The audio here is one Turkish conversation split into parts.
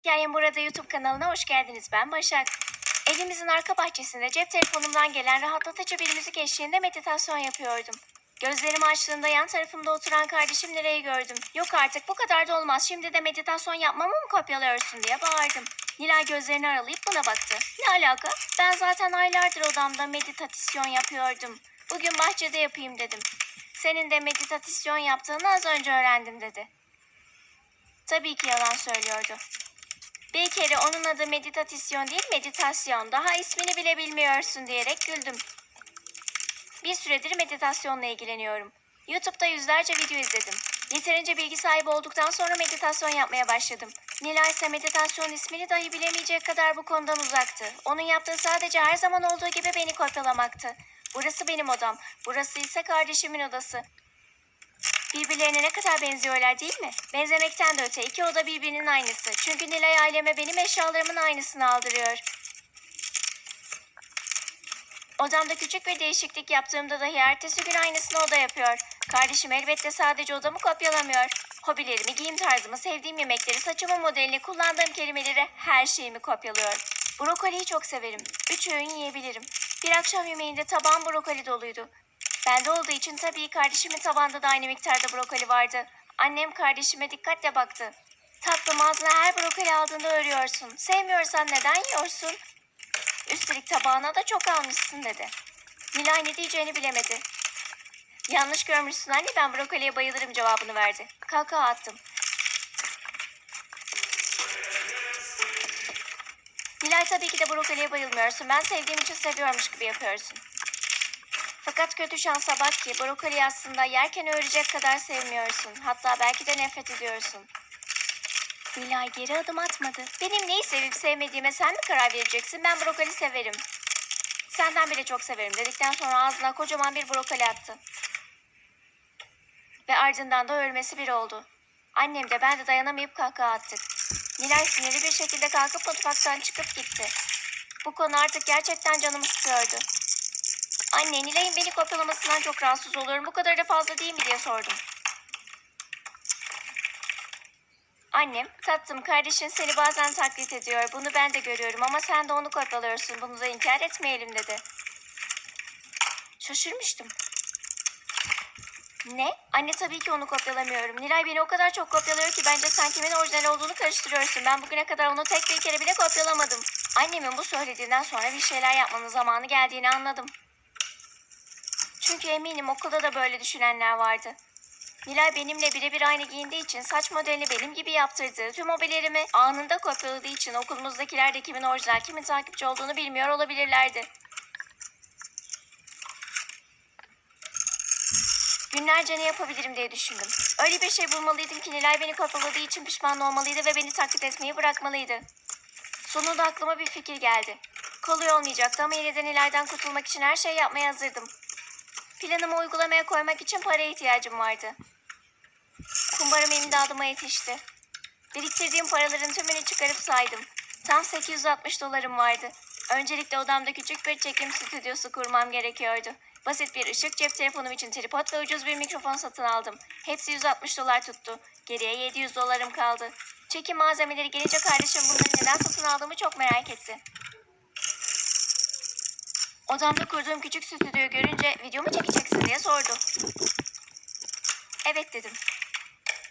Hikayem burada YouTube kanalına hoş geldiniz. Ben Başak. Evimizin arka bahçesinde cep telefonumdan gelen rahatlatıcı bir müzik eşliğinde meditasyon yapıyordum. Gözlerimi açtığımda yan tarafımda oturan kardeşim Nilay'ı gördüm. Yok artık bu kadar da olmaz. Şimdi de meditasyon yapmamı mı kopyalıyorsun diye bağırdım. Nilay gözlerini aralayıp buna baktı. Ne alaka? Ben zaten aylardır odamda meditasyon yapıyordum. Bugün bahçede yapayım dedim. Senin de meditasyon yaptığını az önce öğrendim dedi. Tabii ki yalan söylüyordu. Bir kere onun adı meditasyon değil meditasyon. Daha ismini bile bilmiyorsun diyerek güldüm. Bir süredir meditasyonla ilgileniyorum. YouTube'da yüzlerce video izledim. Yeterince bilgi sahibi olduktan sonra meditasyon yapmaya başladım. Nilay ise meditasyon ismini dahi bilemeyecek kadar bu konudan uzaktı. Onun yaptığı sadece her zaman olduğu gibi beni kopyalamaktı. Burası benim odam, burası ise kardeşimin odası. Birbirlerine ne kadar benziyorlar değil mi? Benzemekten de öte iki oda birbirinin aynısı. Çünkü Nilay aileme benim eşyalarımın aynısını aldırıyor. Odamda küçük bir değişiklik yaptığımda dahi ertesi gün aynısını o da yapıyor. Kardeşim elbette sadece odamı kopyalamıyor. Hobilerimi, giyim tarzımı, sevdiğim yemekleri, saçımın modelini, kullandığım kelimeleri, her şeyimi kopyalıyor. Brokoliyi çok severim. Üç öğün yiyebilirim. Bir akşam yemeğinde tabağım brokoli doluydu. Bende olduğu için tabii kardeşimin tabağında da aynı miktarda brokoli vardı. Annem kardeşime dikkatle baktı. Tatlım ağzına her brokoli aldığında örüyorsun. Sevmiyorsan neden yiyorsun? Üstelik tabağına da çok almışsın dedi. Nilay ne diyeceğini bilemedi. Yanlış görmüşsün anne ben brokoliye bayılırım cevabını verdi. Kahkaha attım. Nilay tabii ki de brokoliye bayılmıyorsun. Ben sevdiğim için seviyormuş gibi yapıyorsun. Fakat kötü şansa bak ki brokoli aslında yerken örecek kadar sevmiyorsun. Hatta belki de nefret ediyorsun. Nilay geri adım atmadı. Benim neyi sevip sevmediğime sen mi karar vereceksin? Ben brokoli severim. Senden bile çok severim dedikten sonra ağzına kocaman bir brokoli attı. Ve ardından da ölmesi bir oldu. Annem de ben de dayanamayıp kahkaha attık. Nilay sinirli bir şekilde kalkıp mutfaktan çıkıp gitti. Bu konu artık gerçekten canımı sıkıyordu. Anne Nilay'ın beni kopyalamasından çok rahatsız oluyorum. Bu kadar da fazla değil mi diye sordum. Annem, tatlım kardeşin seni bazen taklit ediyor. Bunu ben de görüyorum ama sen de onu kopyalıyorsun. Bunu da inkar etmeyelim dedi. Şaşırmıştım. Ne? Anne tabii ki onu kopyalamıyorum. Nilay beni o kadar çok kopyalıyor ki bence sen kimin orijinal olduğunu karıştırıyorsun. Ben bugüne kadar onu tek bir kere bile kopyalamadım. Annemin bu söylediğinden sonra bir şeyler yapmanın zamanı geldiğini anladım. Çünkü eminim okulda da böyle düşünenler vardı. Nilay benimle birebir aynı giyindiği için saç modelini benim gibi yaptırdığı, tüm hobilerimi anında kopyaladığı için okulumuzdakiler de kimin orijinal, kimin takipçi olduğunu bilmiyor olabilirlerdi. Günlerce ne yapabilirim diye düşündüm. Öyle bir şey bulmalıydım ki Nilay beni kopyaladığı için pişman olmalıydı ve beni taklit etmeyi bırakmalıydı. Sonunda aklıma bir fikir geldi. Kolay olmayacaktı ama yine de Nilay'dan kurtulmak için her şeyi yapmaya hazırdım. Planımı uygulamaya koymak için paraya ihtiyacım vardı. Kumbarım imdadıma yetişti. Biriktirdiğim paraların tümünü çıkarıp saydım. Tam 860 dolarım vardı. Öncelikle odamda küçük bir çekim stüdyosu kurmam gerekiyordu. Basit bir ışık, cep telefonum için tripod ve ucuz bir mikrofon satın aldım. Hepsi 160 dolar tuttu. Geriye 700 dolarım kaldı. Çekim malzemeleri gelince kardeşim bunları neden satın aldığımı çok merak etti. Odamda kurduğum küçük stüdyoyu görünce video mu çekeceksin diye sordu. Evet dedim.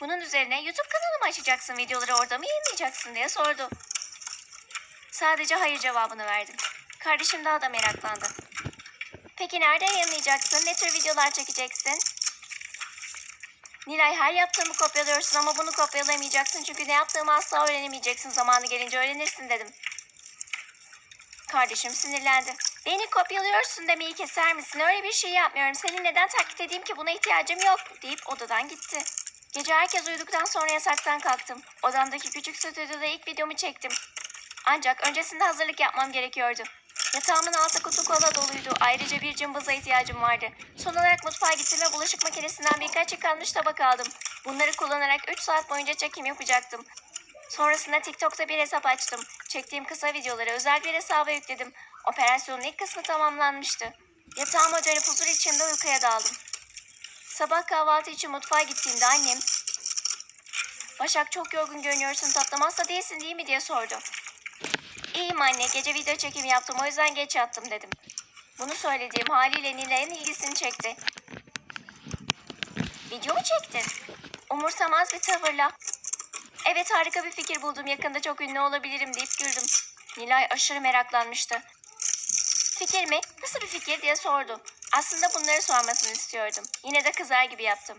Bunun üzerine YouTube kanalı mı açacaksın videoları orada mı yayınlayacaksın diye sordu. Sadece hayır cevabını verdim. Kardeşim daha da meraklandı. Peki nerede yayınlayacaksın? Ne tür videolar çekeceksin? Nilay her yaptığımı kopyalıyorsun ama bunu kopyalayamayacaksın çünkü ne yaptığımı asla öğrenemeyeceksin. Zamanı gelince öğrenirsin dedim. Kardeşim sinirlendi. Beni kopyalıyorsun demeyi keser misin? Öyle bir şey yapmıyorum. Seni neden taklit edeyim ki buna ihtiyacım yok deyip odadan gitti. Gece herkes uyuduktan sonra yasaktan kalktım. Odamdaki küçük stüdyoda ilk videomu çektim. Ancak öncesinde hazırlık yapmam gerekiyordu. Yatağımın altı kutu kola doluydu. Ayrıca bir cımbaza ihtiyacım vardı. Son olarak mutfağa gittim ve bulaşık makinesinden birkaç yıkanmış tabak aldım. Bunları kullanarak 3 saat boyunca çekim yapacaktım. Sonrasında TikTok'ta bir hesap açtım. Çektiğim kısa videoları özel bir hesaba yükledim. Operasyonun ilk kısmı tamamlanmıştı. Yatağıma dönüp huzur içinde uykuya daldım. Sabah kahvaltı için mutfağa gittiğimde annem Başak çok yorgun görünüyorsun tatlım hasta değilsin değil mi diye sordu. İyiyim anne gece video çekimi yaptım o yüzden geç yattım dedim. Bunu söylediğim haliyle Nilay'ın ilgisini çekti. Video mu çektin? Umursamaz bir tavırla. Evet harika bir fikir buldum yakında çok ünlü olabilirim deyip güldüm. Nilay aşırı meraklanmıştı. Fikir mi? Nasıl bir fikir diye sordu. Aslında bunları sormasını istiyordum. Yine de kızar gibi yaptım.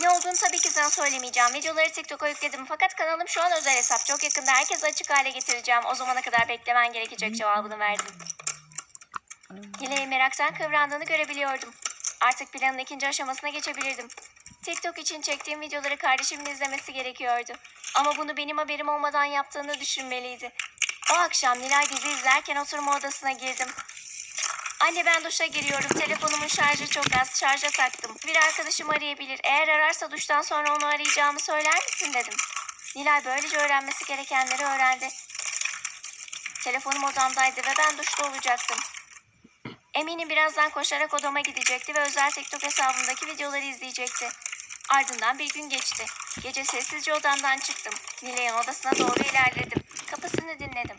Ne olduğunu tabii ki sana söylemeyeceğim. Videoları TikTok'a yükledim fakat kanalım şu an özel hesap. Çok yakında herkese açık hale getireceğim. O zamana kadar beklemen gerekecek cevabını verdim. Nilay'ın meraktan kıvrandığını görebiliyordum. Artık planın ikinci aşamasına geçebilirdim. TikTok için çektiğim videoları kardeşimin izlemesi gerekiyordu. Ama bunu benim haberim olmadan yaptığını düşünmeliydi. O akşam Nilay dizi izlerken oturma odasına girdim. Anne ben duşa giriyorum. Telefonumun şarjı çok az. Şarja taktım. Bir arkadaşım arayabilir. Eğer ararsa duştan sonra onu arayacağımı söyler misin dedim. Nilay böylece öğrenmesi gerekenleri öğrendi. Telefonum odamdaydı ve ben duşta olacaktım. Eminim birazdan koşarak odama gidecekti ve özel TikTok hesabımdaki videoları izleyecekti. Ardından bir gün geçti. Gece sessizce odamdan çıktım. Nilay'ın odasına doğru ilerledim. Kapısını dinledim.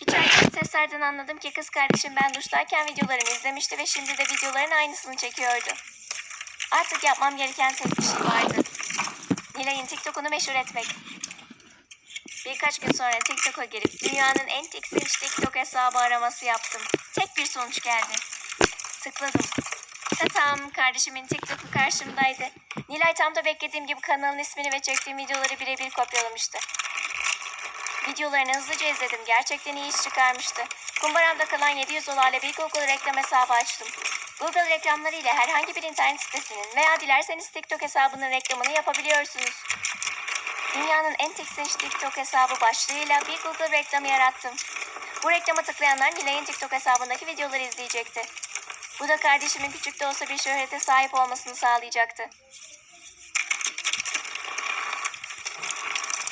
İçerideki seslerden anladım ki kız kardeşim ben duştayken videolarımı izlemişti ve şimdi de videoların aynısını çekiyordu. Artık yapmam gereken tek bir şey vardı. Nilay'ın TikTok'unu meşhur etmek. Birkaç gün sonra TikTok'a girip dünyanın en tiksinç TikTok hesabı araması yaptım. Tek bir sonuç geldi. Tıkladım. Tatam kardeşimin TikTok'u karşımdaydı. Nilay tam da beklediğim gibi kanalın ismini ve çektiğim videoları birebir kopyalamıştı. Videolarını hızlıca izledim. Gerçekten iyi iş çıkarmıştı. Kumbaramda kalan 700 dolarla bir Google reklam hesabı açtım. Google reklamları ile herhangi bir internet sitesinin veya dilerseniz TikTok hesabının reklamını yapabiliyorsunuz. Dünyanın en tiksinç TikTok hesabı başlığıyla bir Google reklamı yarattım. Bu reklama tıklayanlar Nilay'ın TikTok hesabındaki videoları izleyecekti. Bu da kardeşimin küçük de olsa bir şöhrete sahip olmasını sağlayacaktı.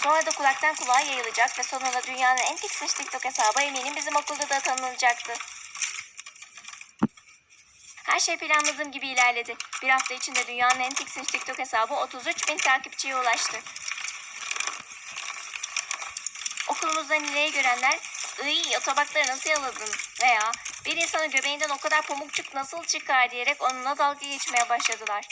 Sonra da kulaktan kulağa yayılacak ve sonunda dünyanın en tiksinç TikTok hesabı eminim bizim okulda da tanınacaktı. Her şey planladığım gibi ilerledi. Bir hafta içinde dünyanın en tiksinç TikTok hesabı 33 bin takipçiye ulaştı. Okulumuzda Nilay'ı görenler ''Iy o tabakları nasıl yaladın?'' veya ''Bir insanın göbeğinden o kadar pamukçuk nasıl çıkar?'' diyerek onunla dalga geçmeye başladılar.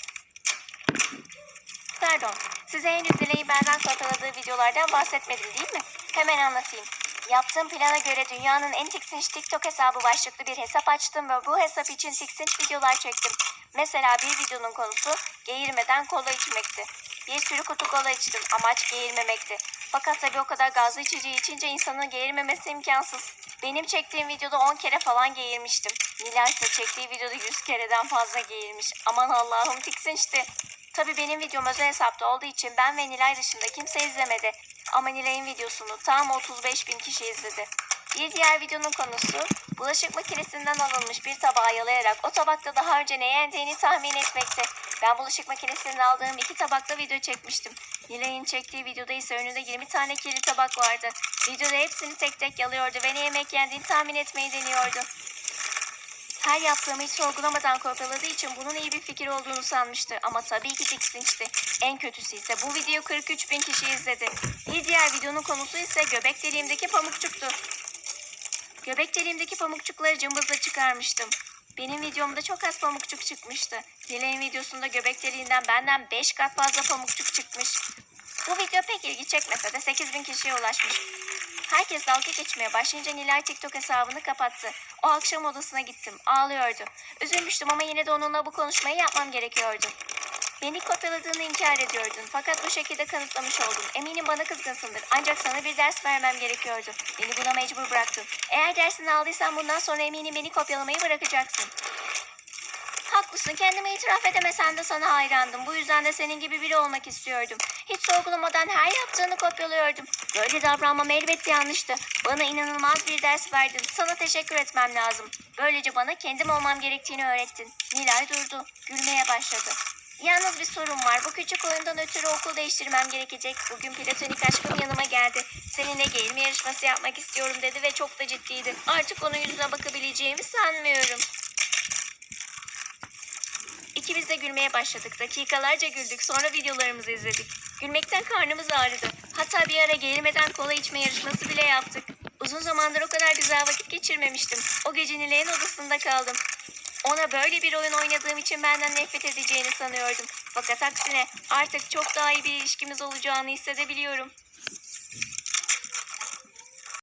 Pardon, size henüz Nilay'ın benden kopyaladığı videolardan bahsetmedim değil mi? Hemen anlatayım. Yaptığım plana göre dünyanın en tiksinç TikTok hesabı başlıklı bir hesap açtım ve bu hesap için tiksinç videolar çektim. Mesela bir videonun konusu geğirmeden kola içmekti. Bir sürü kutu kola içtim. Amaç geğirmemekti. Fakat tabii o kadar gazlı içeceği içince insanın geğirmemesi imkansız. Benim çektiğim videoda 10 kere falan geğirmiştim. Nilay ise çektiği videoda 100 kereden fazla geğirmiş. Aman Allah'ım tiksinçti. Tabii benim videom özel hesapta olduğu için ben ve Nilay dışında kimse izlemedi. Ama Nilay'ın videosunu tam 35 bin kişi izledi. Bir diğer videonun konusu bulaşık makinesinden alınmış bir tabağı yalayarak o tabakta daha önce ne yendiğini tahmin etmekte. Ben bulaşık makinesinden aldığım iki tabakla video çekmiştim. Nilay'ın çektiği videoda ise önünde 20 tane kirli tabak vardı. Videoda hepsini tek tek yalıyordu ve ne yemek yendiğini tahmin etmeyi deniyordu. Her yaptığımı hiç sorgulamadan kopyaladığı için bunun iyi bir fikir olduğunu sanmıştı. Ama tabii ki tiksinçti. En kötüsü ise bu video 43 bin kişi izledi. Bir diğer videonun konusu ise göbek deliğimdeki pamukçuktu. Göbek deliğimdeki pamukçukları cımbızla çıkarmıştım. Benim videomda çok az pamukçuk çıkmıştı. Nilay'ın videosunda göbek deliğinden benden 5 kat fazla pamukçuk çıkmış. Bu video pek ilgi çekmese de 8 bin kişiye ulaşmış. Herkes dalga geçmeye başlayınca Nilay TikTok hesabını kapattı. O akşam odasına gittim. Ağlıyordu. Üzülmüştüm ama yine de onunla bu konuşmayı yapmam gerekiyordu. Beni kopyaladığını inkar ediyordun. Fakat bu şekilde kanıtlamış oldun. Eminim bana kızgınsındır. Ancak sana bir ders vermem gerekiyordu. Beni buna mecbur bıraktın. Eğer dersini aldıysan bundan sonra eminim beni kopyalamayı bırakacaksın. Haklısın. Kendime itiraf edemesen de sana hayrandım. Bu yüzden de senin gibi biri olmak istiyordum. Hiç sorgulamadan her yaptığını kopyalıyordum. Böyle davranmam elbette yanlıştı. Bana inanılmaz bir ders verdin. Sana teşekkür etmem lazım. Böylece bana kendim olmam gerektiğini öğrettin. Nilay durdu. Gülmeye başladı. Yalnız bir sorun var. Bu küçük oyundan ötürü okul değiştirmem gerekecek. Bugün platonik aşkım yanıma geldi. Seninle geğirme yarışması yapmak istiyorum dedi ve çok da ciddiydi. Artık onun yüzüne bakabileceğimi sanmıyorum. İkimiz de gülmeye başladık. Dakikalarca güldük. Sonra videolarımızı izledik. Gülmekten karnımız ağrıdı. Hatta bir ara geğirmeden kola içme yarışması bile yaptık. Uzun zamandır o kadar güzel vakit geçirmemiştim. O gece Nilay'ın odasında kaldım. Ona böyle bir oyun oynadığım için benden nefret edeceğini sanıyordum. Fakat aksine artık çok daha iyi bir ilişkimiz olacağını hissedebiliyorum.